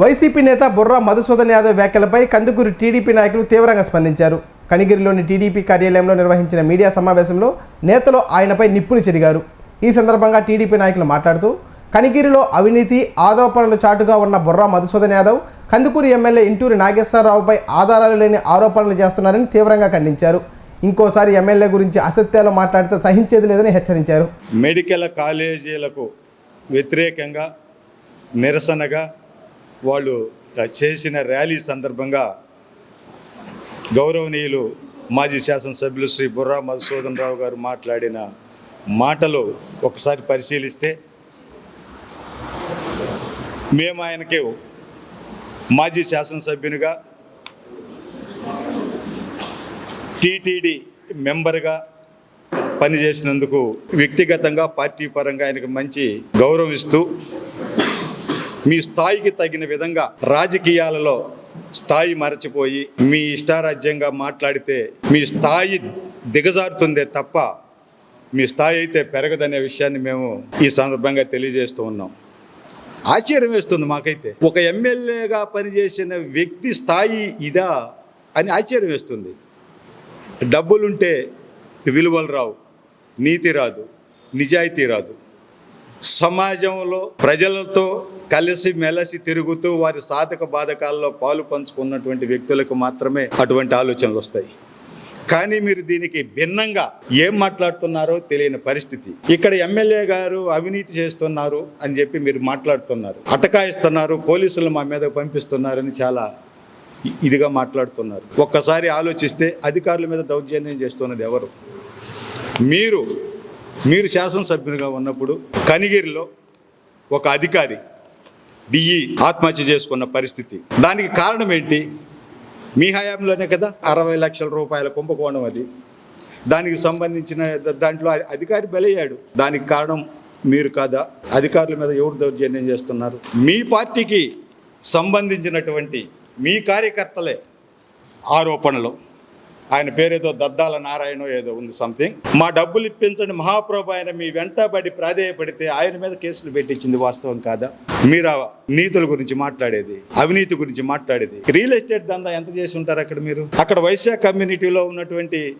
YCP నేత బుర్రా మధుసూదన్ యాదవ్ వ్యాఖ్యలపై Kandukur TDP నాయకులు తీవ్రంగా స్పందించారు. కనిగిరిలోని టీడీపీ కార్యాలయంలో నిర్వహించిన మీడియా సమావేశంలో నేతలు ఆయనపై నిప్పులు చెరిగారు. ఈ సందర్భంగా టీడీపీ నాయకులు మాట్లాడుతూ కనిగిరిలో అవినీతి ఆరోపణలు చాటుగా ఉన్న బుర్రా మధుసూదన్ యాదవ్ కందుకూరు ఎమ్మెల్యే ఇంటూరి నాగేశ్వరరావుపై ఆధారాలు లేని ఆరోపణలు చేస్తున్నారని తీవ్రంగా ఖండించారు. ఇంకోసారి ఎమ్మెల్యే గురించి అసత్యాలు మాట్లాడితే సహించేది లేదని హెచ్చరించారు. మెడికల్ కాలేజీలకు వ్యతిరేకంగా నిరసనగా వాళ్ళు చేసిన ర్యాలీ సందర్భంగా గౌరవనీయులు మాజీ శాసనసభ్యులు శ్రీ బుర్రా మధుసూదన్ రావు గారు మాట్లాడిన మాటలు ఒకసారి పరిశీలిస్తే మేము ఆయనకి మాజీ శాసనసభ్యునిగా టీటీడీ మెంబర్గా పనిచేసినందుకు వ్యక్తిగతంగా పార్టీ పరంగా ఆయనకు మంచి గౌరవం ఇస్తూ మీ స్థాయికి తగిన విధంగా రాజకీయాలలో స్థాయి మరచిపోయి మీ ఇష్టారాజ్యంగా మాట్లాడితే మీ స్థాయి దిగజారుతుందే తప్ప మీ స్థాయి అయితే పెరగదనే విషయాన్ని మేము ఈ సందర్భంగా తెలియజేస్తూ ఉన్నాం. ఆశ్చర్యం వేస్తుంది మాకైతే. ఒక ఎమ్మెల్యేగా పనిచేసిన వ్యక్తి స్థాయి ఇదా అని ఆశ్చర్యం వేస్తుంది. డబ్బులుంటే విలువలు రావు నీతి రాదు నిజాయితీ రాదు. సమాజంలో ప్రజలతో కలిసి మెలసి తిరుగుతూ వారి సాధక బాధకాల్లో పాలు పంచుకున్నటువంటి వ్యక్తులకు మాత్రమే అటువంటి ఆలోచనలు వస్తాయి. కానీ మీరు దీనికి భిన్నంగా ఏం మాట్లాడుతున్నారో తెలియని పరిస్థితి. ఇక్కడ ఎమ్మెల్యే గారు అవినీతి చేస్తున్నారు అని చెప్పి మీరు మాట్లాడుతున్నారు. అటకాయిస్తున్నారు పోలీసులు మా మీద పంపిస్తున్నారని చాలా ఇదిగా మాట్లాడుతున్నారు. ఒక్కసారి ఆలోచిస్తే అధికారుల మీద దౌర్జన్యం చేస్తున్నది ఎవరు? మీరు మీరు శాసనసభ్యునిగా ఉన్నప్పుడు కనిగిరిలో ఒక అధికారి డిఈ ఆత్మహత్య చేసుకున్న పరిస్థితి. దానికి కారణం ఏంటి? మీ హయాంలోనే కదా? అరవై లక్షల రూపాయల కుంభకోణం అది. దానికి సంబంధించిన దాంట్లో అధికారి బలయ్యాడు. దానికి కారణం మీరు కాదా? అధికారుల మీద ఎవరు దౌర్జన్యం చేస్తున్నారు? మీ పార్టీకి సంబంధించినటువంటి మీ కార్యకర్తలే ఆరోపణలు. ఆయన పేరేదో దద్దాల నారాయణ ఏదో ఉంది సంథింగ్ మా డబ్బులు ఇప్పించండి మహాప్రభు ఆయన మీ వెంటబడి ప్రాధేయపడితే ఆయన మీద కేసులు పెట్టించింది వాస్తవం కాదా? మీరు ఆ నీతుల గురించి మాట్లాడేది అవినీతి గురించి మాట్లాడేది. రియల్ ఎస్టేట్ దందా ఎంత చేసి ఉంటారు అక్కడ మీరు? అక్కడ వైశ్య కమ్యూనిటీలో ఉన్నటువంటి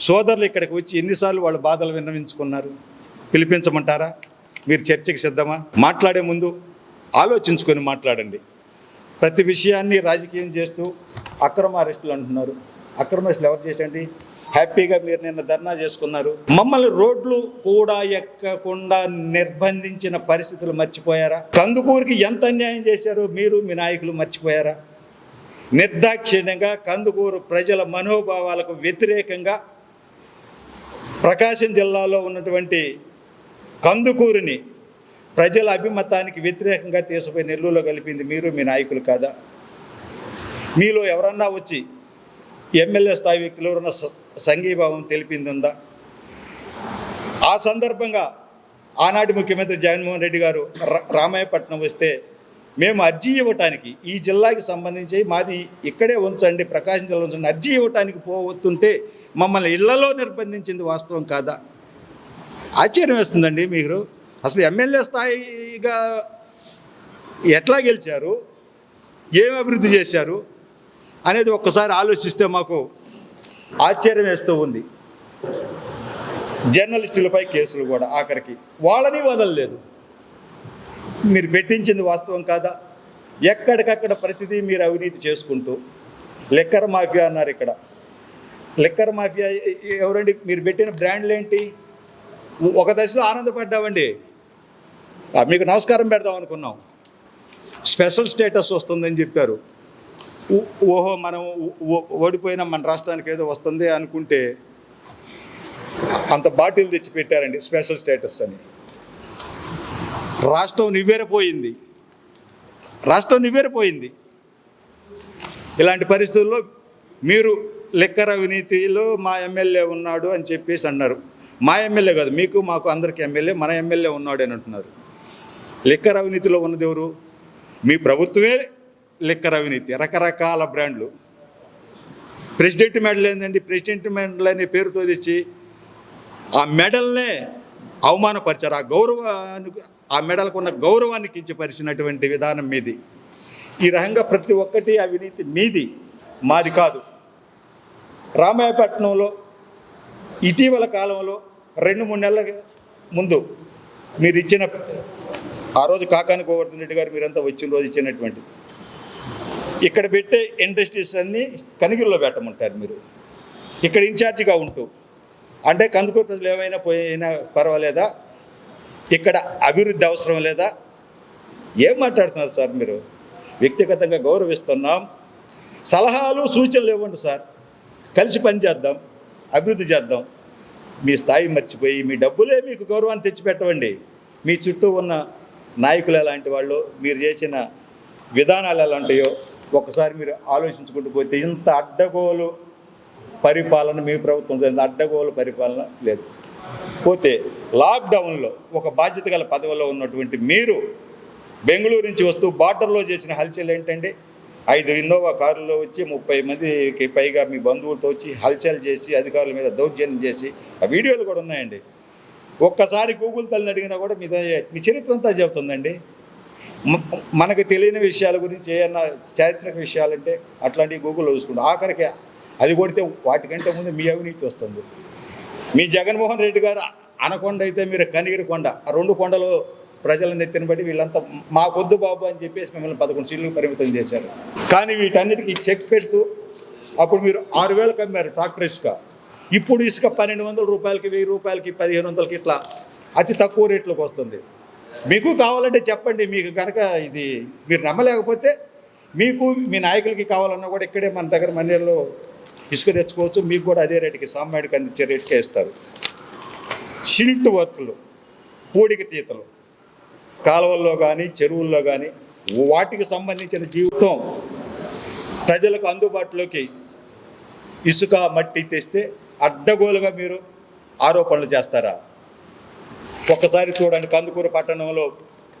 సోదరులు ఇక్కడికి వచ్చి ఎన్నిసార్లు వాళ్ళ బాధలు విన్నవించుకున్నారు. పిలిపించమంటారా? మీరు చర్చకి సిద్ధమా? మాట్లాడే ముందు ఆలోచించుకొని మాట్లాడండి. ప్రతి విషయాన్ని రాజకీయం చేస్తూ అక్రమ అరెస్టులు అంటున్నారు. అక్రమ ఎవరు చేసండి హ్యాపీగా మీరు నిన్న ధర్నా చేసుకున్నారు. మమ్మల్ని రోడ్లు కూడా ఎక్కకుండా నిర్బంధించిన పరిస్థితులు మర్చిపోయారా? కందుకూరికి ఎంత అన్యాయం చేశారో మీరు మీ నాయకులు మర్చిపోయారా? నిర్దాక్షిణ్యంగా కందుకూరు ప్రజల మనోభావాలకు వ్యతిరేకంగా ప్రకాశం జిల్లాలో ఉన్నటువంటి కందుకూరిని ప్రజల అభిమతానికి వ్యతిరేకంగా తీసుకుపోయి నెల్లూరులో కలిపింది మీరు మీ నాయకులు కాదా? మీలో ఎవరన్నా వచ్చి ఎమ్మెల్యే స్థాయి వ్యక్తులు ఉన్న సంఘీభావం తెలిపింది ఉందా ఆ సందర్భంగా ఆనాటి ముఖ్యమంత్రి జగన్మోహన్ రెడ్డి గారు రా- రామాయపట్నం వస్తే మేము అర్జీ ఇవ్వటానికి ఈ జిల్లాకి సంబంధించి మాది ఇక్కడే ఉంచండి ప్రకాశం జిల్లా ఉంచండి అర్జీ ఇవ్వటానికి పోవస్తుంటే మమ్మల్ని ఇళ్ళలో నిర్బంధించింది వాస్తవం కాదా? ఆశ్చర్యం వేస్తుందండి మీరు. అసలు ఎమ్మెల్యే స్థాయిగా ఎట్లా గెలిచారు? ఏం అభివృద్ధి చేశారు? అనేది ఒక్కసారి ఆలోచిస్తే మాకు ఆశ్చర్యం వేస్తూ ఉంది. జర్నలిస్టులపై కేసులు కూడా ఆఖరికి వాళ్ళని వదలలేదు. మీరు పెట్టించింది వాస్తవం కాదా? ఎక్కడికక్కడ ప్రతిదీ మీరు అవినీతి చేసుకుంటూ లిక్కర్ మాఫియా అన్నారు ఇక్కడ. లిక్కర్ మాఫియా ఎవరండి? మీరు పెట్టిన బ్రాండ్లు ఏంటి? ఒక దశలో ఆనందపడ్డామండి మీకు నమస్కారం పెడదాం అనుకున్నాం. స్పెషల్ స్టేటస్ వస్తుందని చెప్పారు. ఓహో మనం ఓడిపోయిన మన రాష్ట్రానికి ఏదో వస్తుంది అనుకుంటే అంత బాటిల్ తెచ్చి పెట్టారండి స్పెషల్ స్టేటస్ అని. రాష్ట్రం నివ్వెరపోయింది. రాష్ట్రం నివ్వెరపోయింది. ఇలాంటి పరిస్థితుల్లో మీరు లెక్కర అవినీతిలో మా ఎమ్మెల్యే ఉన్నాడు అని చెప్పేసి అన్నారు. మా ఎమ్మెల్యే కాదు మీకు మాకు అందరికి ఎమ్మెల్యే మన ఎమ్మెల్యే ఉన్నాడు అని అంటున్నారు. లెక్కర అవినీతిలో ఉన్నది ఎవరు? మీ ప్రభుత్వమే లిక్కర్ అవినీతి రకరకాల బ్రాండ్లు. ప్రెసిడెంట్ మెడల్ ఏంటండి ప్రెసిడెంట్ మెడల్ అనే పేరుతో తెచ్చి ఆ మెడల్నే అవమానపరిచారు. ఆ గౌరవానికి ఆ మెడల్కు ఉన్న గౌరవాన్ని కించపరిచినటువంటి విధానం మీది. ఈ రకంగా ప్రతి ఒక్కటి అవినీతి మీది మాది కాదు. రామాయపట్నంలో ఇటీవల కాలంలో రెండు మూడు నెలల ముందు మీరు ఇచ్చిన ఆ రోజు కాకాని గోవర్ధన్ రెడ్డి గారు మీరంతా వచ్చిన రోజు ఇచ్చినటువంటి ఇక్కడ పెట్టే ఇండస్ట్రీస్ అన్నీ కనిగిరిలో పెట్టమంటారు మీరు. ఇక్కడ ఇన్ఛార్జిగా ఉంటూ. అంటే కందుకూరు ప్రజలు ఏమైనా పోయినా పర్వాలేదా? ఇక్కడ అభివృద్ధి అవసరం లేదా? ఏం మాట్లాడుతున్నారు సార్ మీరు? వ్యక్తిగతంగా గౌరవిస్తున్నాం. సలహాలు సూచనలు ఇవ్వండి సార్. కలిసి పనిచేద్దాం అభివృద్ధి చేద్దాం. మీ స్థాయి మర్చిపోయి మీ డబ్బులే మీకు గౌరవాన్ని తెచ్చిపెట్టవండి. మీ చుట్టూ ఉన్న నాయకులు ఎలాంటి వాళ్ళు మీరు చేసిన విధానాలు ఎలాంటియో ఒకసారి మీరు ఆలోచించుకుంటూ పోతే ఇంత అడ్డగోలు పరిపాలన మీ ప్రభుత్వం చేసిన అడ్డగోలు పరిపాలన లేదు. పోతే లాక్డౌన్లో ఒక బాధ్యత గల పదవిలో ఉన్నటువంటి మీరు బెంగళూరు నుంచి వస్తూ బార్డర్లో చేసిన హల్చల్ ఏంటండి? ఐదు ఇన్నోవా కారులో వచ్చి ముప్పై మందికి పైగా మీ బంధువులతో వచ్చి హల్చల్ చేసి అధికారుల మీద దౌర్జన్యం చేసి ఆ వీడియోలు కూడా ఉన్నాయండి. ఒక్కసారి గూగుల్ తల్లిని అడిగినా కూడా మీ మీ చరిత్ర అంతా చెబుతుందండి. మనకు తెలియని విషయాల గురించి ఏమన్నా చారిత్రక విషయాలంటే అట్లాంటివి గూగుల్లో చూసుకుంటాం. ఆఖరికి అది కొడితే వాటికంటే ముందు మీ అవినీతి వస్తుంది. మీ జగన్మోహన్ రెడ్డి గారు అనకొండ అయితే మీరు కనిగిరి కొండ ఆ రెండు కొండలు ప్రజల నెత్తిన బట్టి వీళ్ళంతా మా కొద్దు బాబు అని చెప్పేసి మిమ్మల్ని పదకొండు సీట్లు పరిమితం చేశారు. కానీ వీటన్నిటికీ చెక్ పెడుతూ అప్పుడు మీరు ఆరు వేలకు అమ్మారు ట్రాక్టర్ ఇసుక. ఇప్పుడు ఇసుక పన్నెండు వందల రూపాయలకి వెయ్యి రూపాయలకి పదిహేను వందలకి ఇట్లా అతి తక్కువ రేట్లోకి వస్తుంది. మీకు కావాలంటే చెప్పండి మీకు కనుక ఇది మీరు నమ్మలేకపోతే మీకు మీ నాయకులకి కావాలన్నా కూడా ఇక్కడే మన దగ్గర మన్నేరులో ఇసుక తెచ్చుకోవచ్చు. మీకు కూడా అదే రేటుకి సామాన్యుడికి అందించే రేటుకే ఇస్తారు. షిల్ట్ వర్క్లు పూడిక తీతలు కాలువల్లో కానీ చెరువుల్లో కానీ వాటికి సంబంధించిన జీవితం ప్రజలకు అందుబాటులోకి ఇసుక మట్టి తెస్తే అడ్డగోలుగా మీరు ఆరోపణలు చేస్తారా? ఒక్కసారి చూడండి కందుకూరు పట్టణంలో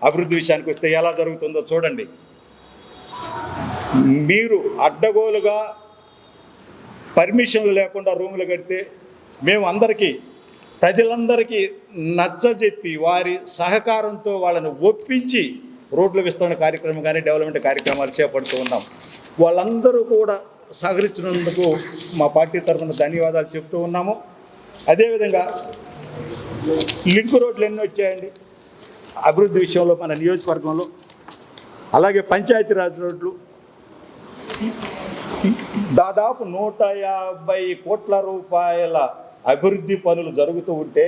అభివృద్ధి విషయానికి వస్తే ఎలా జరుగుతుందో చూడండి. మీరు అడ్డగోలుగా పర్మిషన్లు లేకుండా రూములు కడితే మేము అందరికీ ప్రజలందరికీ నచ్చజెప్పి వారి సహకారంతో వాళ్ళని ఒప్పించి రోడ్ల విస్తరణ కార్యక్రమం కానీ డెవలప్మెంట్ కార్యక్రమాలు చేపడుతూ ఉన్నాం. వాళ్ళందరూ కూడా సహకరించినందుకు మా పార్టీ తరఫున ధన్యవాదాలు చెప్తూ ఉన్నాము. అదేవిధంగా లింక్ రోడ్లు ఎన్ని వచ్చాయండి. అభివృద్ధి విషయంలో మన నియోజకవర్గంలో. అలాగే పంచాయతీరాజ్ రోడ్లు. దాదాపు నూట యాభై కోట్ల రూపాయల అభివృద్ధి పనులు జరుగుతూ ఉంటే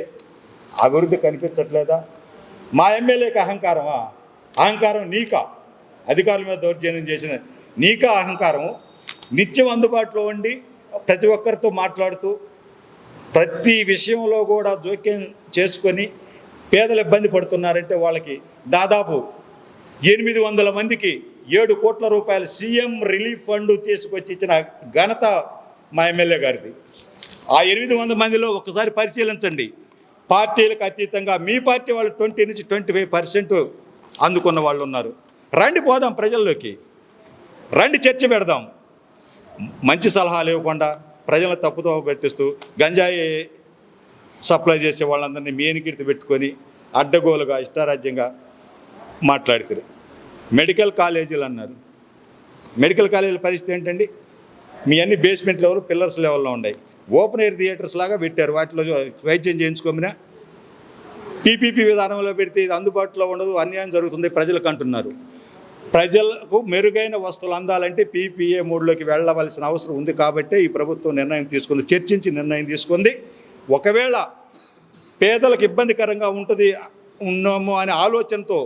అభివృద్ధి కనిపించట్లేదా? మా ఎమ్మెల్యేకి అహంకారమా? అహంకారం నీకా? అధికారుల మీద దౌర్జన్యం చేసిన నీకా అహంకారం నిత్యం అందుబాటులో ఉండి ప్రతి ఒక్కరితో మాట్లాడుతూ ప్రతి విషయంలో కూడా జోక్యం చేసుకొని పేదలు ఇబ్బంది పడుతున్నారంటే వాళ్ళకి దాదాపు ఎనిమిది వందల మందికి ఏడు కోట్ల రూపాయల సీఎం రిలీఫ్ ఫండ్ తీసుకొచ్చి ఇచ్చిన ఘనత మా ఎమ్మెల్యే గారిది. ఆ ఎనిమిది వందల మందిలో ఒకసారి పరిశీలించండి. పార్టీలకు అతీతంగా మీ పార్టీ వాళ్ళు ట్వంటీ నుంచి ట్వంటీ ఫైవ్ పర్సెంట్ అందుకున్న వాళ్ళు ఉన్నారు. రండి పోదాం ప్రజల్లోకి. రండి చర్చ పెడదాం. మంచి సలహాలు ఇవ్వకుండా ప్రజలను తప్పుతో పెట్టిస్తూ గంజాయి సప్లై చేసే వాళ్ళందరినీ మేనికిడితి పెట్టుకొని అడ్డగోలుగా ఇష్టారాజ్యంగా మాట్లాడుతారు మెడికల్ కాలేజీలు అన్నారు. మెడికల్ కాలేజీల పరిస్థితి ఏంటండి? మీ అన్ని బేస్మెంట్ లెవెల్ పిల్లర్స్ లెవెల్లో ఉన్నాయి. ఓపెన్ ఎయిర్ థియేటర్స్ లాగా పెట్టారు. వాటిలో వైద్యం చేయించుకోమినా? పీపీపీ విధానంలో పెడితే ఇది అందుబాటులో ఉండదు. అన్యాయం జరుగుతుంది. ప్రజలకు అంటున్నారు. ప్రజలకు మెరుగైన వస్తువులు అందాలంటే పీపీఏ మోడ్లోకి వెళ్ళవలసిన అవసరం ఉంది కాబట్టే ఈ ప్రభుత్వం నిర్ణయం తీసుకుంది చర్చించి నిర్ణయం తీసుకుంది. ఒకవేళ పేదలకు ఇబ్బందికరంగా ఉంటుంది ఉన్నాము అనే ఆలోచనతో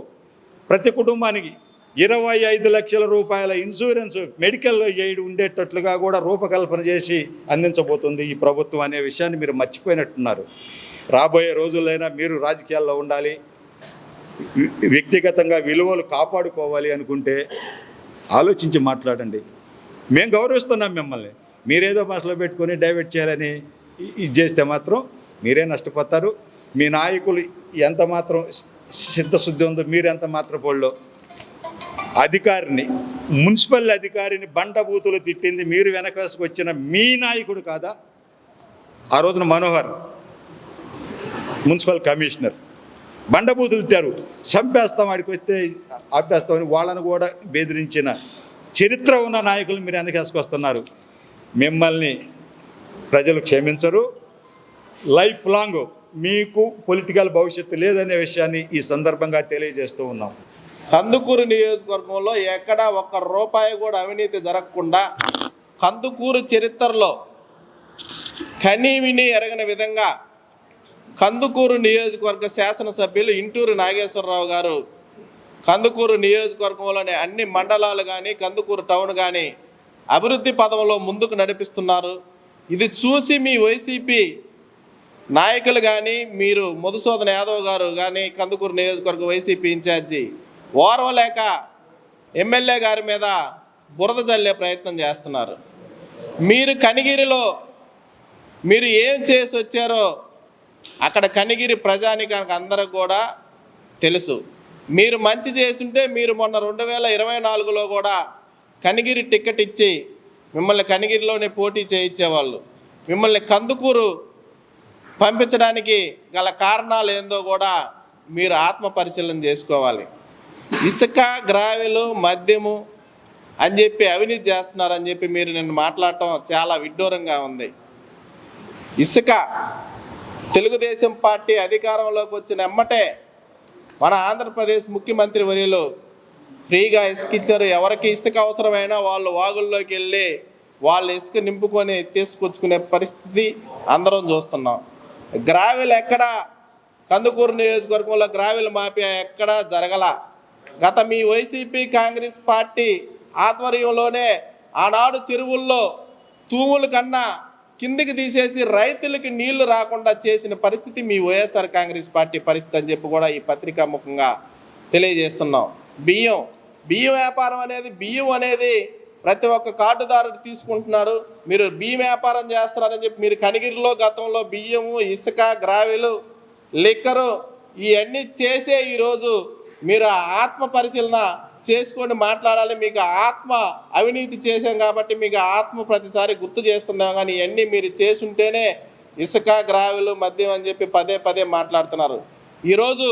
ప్రతి కుటుంబానికి ఇరవై ఐదు లక్షల రూపాయల ఇన్సూరెన్స్ మెడికల్ ఎయిడ్ ఉండేటట్లుగా కూడా రూపకల్పన చేసి అందించబోతుంది ఈ ప్రభుత్వం అనే విషయాన్ని మీరు మర్చిపోయినట్టున్నారు. రాబోయే రోజులైనా మీరు రాజకీయాల్లో ఉండాలి వ్యక్తిగతంగా విలువలు కాపాడుకోవాలి అనుకుంటే ఆలోచించి మాట్లాడండి. మేము గౌరవిస్తున్నాం మిమ్మల్ని. మీరేదో మనసులో పెట్టుకొని డైవర్ట్ చేయాలని ఇది చేస్తే మాత్రం మీరే నష్టపోతారు. మీ నాయకులు ఎంత మాత్రం సిద్ధశుద్ధి ఉందో మీరు ఎంత మాత్రం పోళ్ళో అధికారిని మున్సిపల్ అధికారిని బండబూతులు తిట్టింది మీరు వెనకసుకు వచ్చిన మీ నాయకుడు కాదా? ఆ రోజున మనోహర్ మున్సిపల్ కమిషనర్. బండబూతులుతారు చంపేస్తాం ఆడికి వస్తే ఆపేస్తామని వాళ్ళను కూడా బెదిరించిన చరిత్ర ఉన్న నాయకులు మీరు వెనకేసుకొస్తున్నారు మిమ్మల్ని ప్రజలు క్షమించరు. లైఫ్ లాంగ్ మీకు పొలిటికల్ భవిష్యత్తు లేదనే విషయాన్ని ఈ సందర్భంగా తెలియజేస్తూ ఉన్నాం. కందుకూరు నియోజకవర్గంలో ఎక్కడ ఒక్క రూపాయి కూడా అవినీతి జరగకుండా కందుకూరు చరిత్రలో కనీవిని ఎరగని విధంగా కందుకూరు నియోజకవర్గ శాసనసభ్యులు ఇంటూరు నాగేశ్వరరావు గారు. కందుకూరు నియోజకవర్గంలోని అన్ని మండలాలు కానీ కందుకూరు టౌన్ కానీ అభివృద్ధి పదంలో ముందుకు నడిపిస్తున్నారు. ఇది చూసి మీ వైసీపీ నాయకులు కానీ మీరు మధుసూదన యాదవ్ గారు కానీ కందుకూరు నియోజకవర్గ వైసీపీ ఇన్ఛార్జి ఓర్వలేక ఎమ్మెల్యే గారి మీద బురద జల్లే ప్రయత్నం చేస్తున్నారు. మీరు కనిగిరిలో మీరు ఏం చేసి వచ్చారో అక్కడ కనిగిరి ప్రజానికానికి అందరికి కూడా తెలుసు. మీరు మంచి చేస్తుంటే మీరు మొన్న రెండు వేల ఇరవై నాలుగులో కూడా కనిగిరి టికెట్ ఇచ్చి మిమ్మల్ని కనిగిరిలోనే పోటీ చేయించేవాళ్ళు. మిమ్మల్ని కందుకూరు పంపించడానికి గల కారణాలు ఏందో కూడా మీరు ఆత్మ పరిశీలన చేసుకోవాలి. ఇసుక గ్రావెలు మద్యము అని చెప్పి అవినీతి చేస్తున్నారని చెప్పి మీరు నిన్ను మాట్లాడటం చాలా విడ్డూరంగా ఉంది. ఇసుక తెలుగుదేశం పార్టీ అధికారంలోకి వచ్చిన ఎమ్మటే మన ఆంధ్రప్రదేశ్ ముఖ్యమంత్రి వర్యులు ఫ్రీగా ఇసుక ఇచ్చారు ఎవరికి ఇసుక అవసరమైనా వాళ్ళు వాగుల్లోకి వెళ్ళి వాళ్ళు ఇసుక నింపుకొని తీసుకొచ్చుకునే పరిస్థితి అందరం చూస్తున్నాం. గ్రావెల్ ఎక్కడ? కందుకూరు నియోజకవర్గంలో గ్రావెల్ మాఫియా ఎక్కడా జరగల? గత మీ వైసీపీ కాంగ్రెస్ పార్టీ ఆధ్వర్యంలోనే ఆనాడు చెరువుల్లో తూములు కన్నా కిందికి తీసేసి రైతులకి నీళ్ళు రాకుండా చేసిన పరిస్థితి మీ వైఎస్ఆర్ కాంగ్రెస్ పార్టీ పరిస్థితి అని చెప్పి కూడా ఈ పత్రికా ముఖంగా తెలియజేస్తున్నాం. బియ్యం బియ్యం వ్యాపారం అనేది బియ్యం అనేది ప్రతి ఒక్క కార్డుదారుడు తీసుకుంటున్నాడు. మీరు బియ్యం వ్యాపారం చేస్తున్నారని చెప్పి మీరు కనిగిరిలో గతంలో బియ్యము ఇసుక గ్రావెలు లిక్కరు ఇవన్నీ చేసే ఈరోజు మీరు ఆ ఆత్మ పరిశీలన చేసుకొని మాట్లాడాలి మీకు ఆత్మ అవినీతి చేశాం కాబట్టి మీకు ఆత్మ ప్రతిసారి గుర్తు చేస్తున్నాం. కానీ ఇవన్నీ మీరు చేసుంటేనే ఇసుక గ్రావిలు మద్యం అని చెప్పి పదే పదే మాట్లాడుతున్నారు. ఈరోజు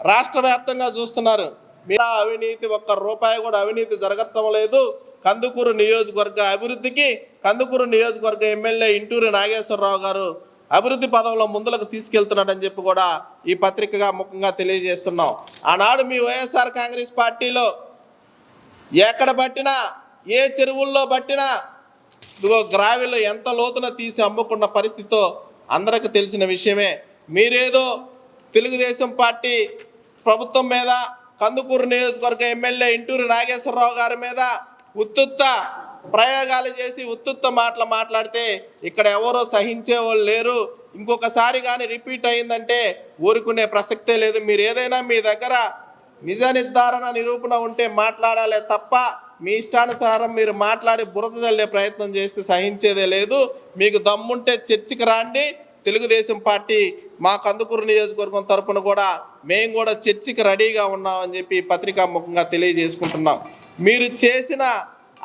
రాష్ట్ర వ్యాప్తంగా చూస్తున్నారు. మీరు అవినీతి ఒక్క రూపాయి కూడా అవినీతి జరగటం లేదు. కందుకూరు నియోజకవర్గ అభివృద్ధికి కందుకూరు నియోజకవర్గ ఎమ్మెల్యే ఇంటూరి నాగేశ్వరరావు గారు అభివృద్ధి పదంలో ముందులకు తీసుకెళ్తున్నాడని చెప్పి కూడా ఈ పత్రికగా ముఖంగా తెలియజేస్తున్నాం. ఆనాడు మీ వైఎస్ఆర్ కాంగ్రెస్ పార్టీలో ఎక్కడ పట్టినా ఏ చెరువుల్లో పట్టినా ఇదిగో గ్రావిలో ఎంత లోతున తీసి అమ్ముకున్న పరిస్థితితో అందరికి తెలిసిన విషయమే. మీరేదో తెలుగుదేశం పార్టీ ప్రభుత్వం మీద కందుకూరు నియోజకవర్గ ఎమ్మెల్యే ఇంటూరు నాగేశ్వరరావు గారి మీద ఉత్తుత్త ప్రయోగాలు చేసి ఉత్తుత్త మాటలు మాట్లాడితే ఇక్కడ ఎవరో సహించే వాళ్ళు లేరు. ఇంకొకసారి కానీ రిపీట్ అయిందంటే ఊరుకునే ప్రసక్తే లేదు. మీరు ఏదైనా మీ దగ్గర నిజ నిర్ధారణ నిరూపణ ఉంటే మాట్లాడాలే తప్ప మీ ఇష్టానుసారం మీరు మాట్లాడి బురద చల్లే ప్రయత్నం చేస్తే సహించేదే లేదు. మీకు దమ్ముంటే చర్చికి రాండి. తెలుగుదేశం పార్టీ మా కందుకూరు నియోజకవర్గం తరపున కూడా మేము కూడా చర్చికి రెడీగా ఉన్నామని చెప్పి పత్రికా ముఖంగా తెలియజేసుకుంటున్నాం. మీరు చేసిన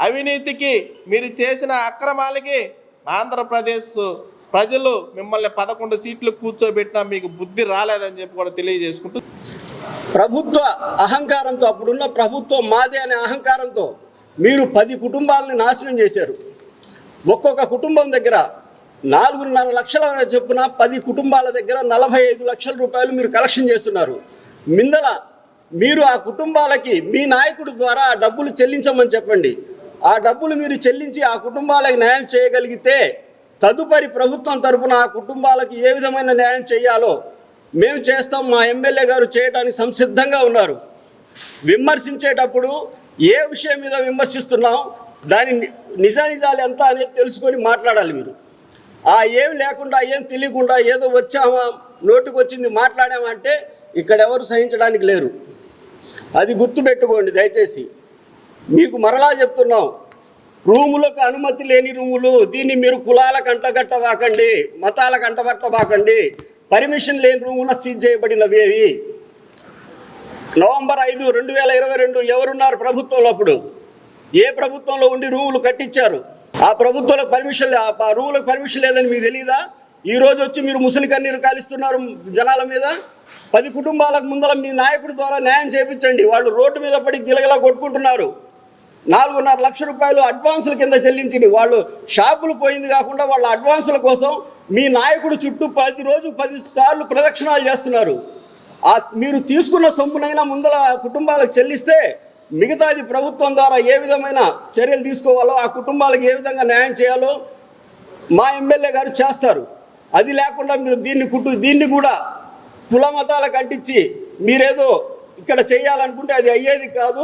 అవినీతికి మీరు చేసిన అక్రమాలకి ఆంధ్రప్రదేశ్ ప్రజలు మిమ్మల్ని పదకొండు సీట్లు కూర్చోబెట్టినా మీకు బుద్ధి రాలేదని చెప్పి కూడా తెలియజేసుకుంటూ ప్రభుత్వ అహంకారంతో అప్పుడున్న ప్రభుత్వం మాదే అనే అహంకారంతో మీరు పది కుటుంబాలను నాశనం చేశారు. ఒక్కొక్క కుటుంబం దగ్గర నాలుగున్నర లక్షల చొప్పున పది కుటుంబాల దగ్గర నలభై ఐదు లక్షల రూపాయలు మీరు కలెక్షన్ చేస్తున్నారు. మిందల మీరు ఆ కుటుంబాలకి మీ నాయకుడి ద్వారా డబ్బులు చెల్లించమని చెప్పండి. ఆ డబ్బులు మీరు చెల్లించి ఆ కుటుంబాలకు న్యాయం చేయగలిగితే తదుపరి ప్రభుత్వం తరపున ఆ కుటుంబాలకు ఏ విధమైన న్యాయం చేయాలో మేము చేస్తాం. మా ఎమ్మెల్యే గారు చేయడానికి సంసిద్ధంగా ఉన్నారు. విమర్శించేటప్పుడు ఏ విషయం మీద విమర్శిస్తున్నాం? దాని నిజానిజాలు ఎంత అనేది తెలుసుకొని మాట్లాడాలి మీరు. ఆ ఏం లేకుండా ఏం తెలియకుండా ఏదో వచ్చామా నోటికి వచ్చింది మాట్లాడామంటే ఇక్కడ ఎవరు సహించడానికి లేరు. అది గుర్తుపెట్టుకోండి దయచేసి. మీకు మరలా చెప్తున్నాం. రూములకు అనుమతి లేని రూములు దీన్ని మీరు కులాల అంటగట్టబాకండి మతాల అంటగట్టబాకండి పర్మిషన్ లేని రూములు సీజ్ చేయబడినవేవి నవంబర్ ఐదు రెండు వేల ఇరవై రెండు ఎవరున్నారు ప్రభుత్వంలో అప్పుడు? ఏ ప్రభుత్వంలో ఉండి రూములు కట్టించారు? ఆ ప్రభుత్వంలో పర్మిషన్ ఆ రూములకు పర్మిషన్ లేదని మీకు తెలియదా ఈ రోజు వచ్చి మీరు ముసలి కన్నీరు కాలిస్తున్నారు జనాల మీద? పది కుటుంబాలకు ముందర మీ నాయకుడి ద్వారా న్యాయం చేయించండి వాళ్ళు రోడ్డు మీద పడి గిలగిలా కొట్టుకుంటున్నారు. నాలుగున్నర లక్ష రూపాయలు అడ్వాన్సుల కింద చెల్లించింది. వాళ్ళు షాపులు పోయింది కాకుండా వాళ్ళ అడ్వాన్సుల కోసం మీ నాయకుడు చుట్టూ ప్రతిరోజు పది సార్లు ప్రదక్షిణాలు చేస్తున్నారు. ఆ మీరు తీసుకున్న సొమ్మునైనా ముందర ఆ కుటుంబాలకు చెల్లిస్తే మిగతాది ప్రభుత్వం ద్వారా ఏ విధమైన చర్యలు తీసుకోవాలో ఆ కుటుంబాలకు ఏ విధంగా న్యాయం చేయాలో మా ఎమ్మెల్యే గారు చేస్తారు. అది లేకుండా మీరు దీన్ని కుట్టు దీన్ని కూడా కుల మతాలకు అంటించి మీరేదో ఇక్కడ చేయాలనుకుంటే అది అయ్యేది కాదు.